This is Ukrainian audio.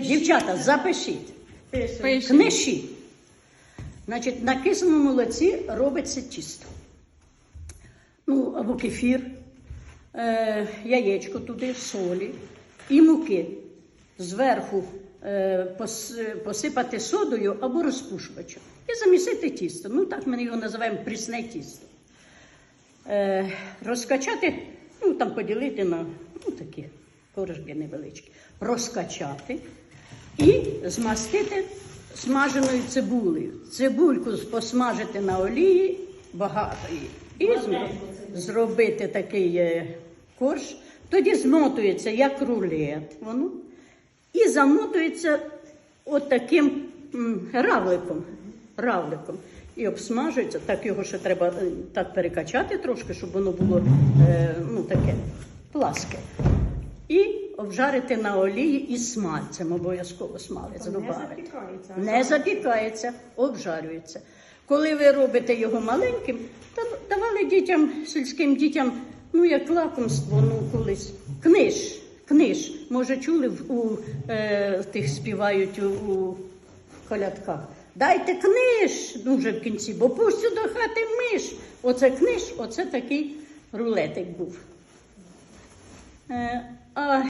Дівчата, запишіть. Пишіть. Книжі. Значить, на кисному молоці робиться тісто. Ну, або кефір, е, яєчко туди, солі і муки. Зверху е, пос- посипати содою або розпушувачем. І замісити тісто. Ну, так ми його називаємо прісне тісто. Е, розкачати, ну там поділити на ну, такі коржки невеличкі, розкачати і змастити смаженою цибулею. Цибульку посмажити на олії, багато її. І зробити такий е, корж. Тоді змотується як рулет воно і замотується от таким равликом. равликом. І обсмажується, так його ще треба е, так перекачати трошки, щоб воно було е, ну, таке пласке. І обжарити на олії із смальцем, обов'язково смалець не добавити. запікається, Не запікається, обжарюється. Коли ви робите його маленьким, то давали дітям, сільським дітям, ну як лакомство, ну колись. Книж, книж. Може, чули в- у е, тих співають у, у колядках. Дайте книж, ну вже в кінці, бо пустю до хати миш. Оце книж, оце такий рулетик був. Е, а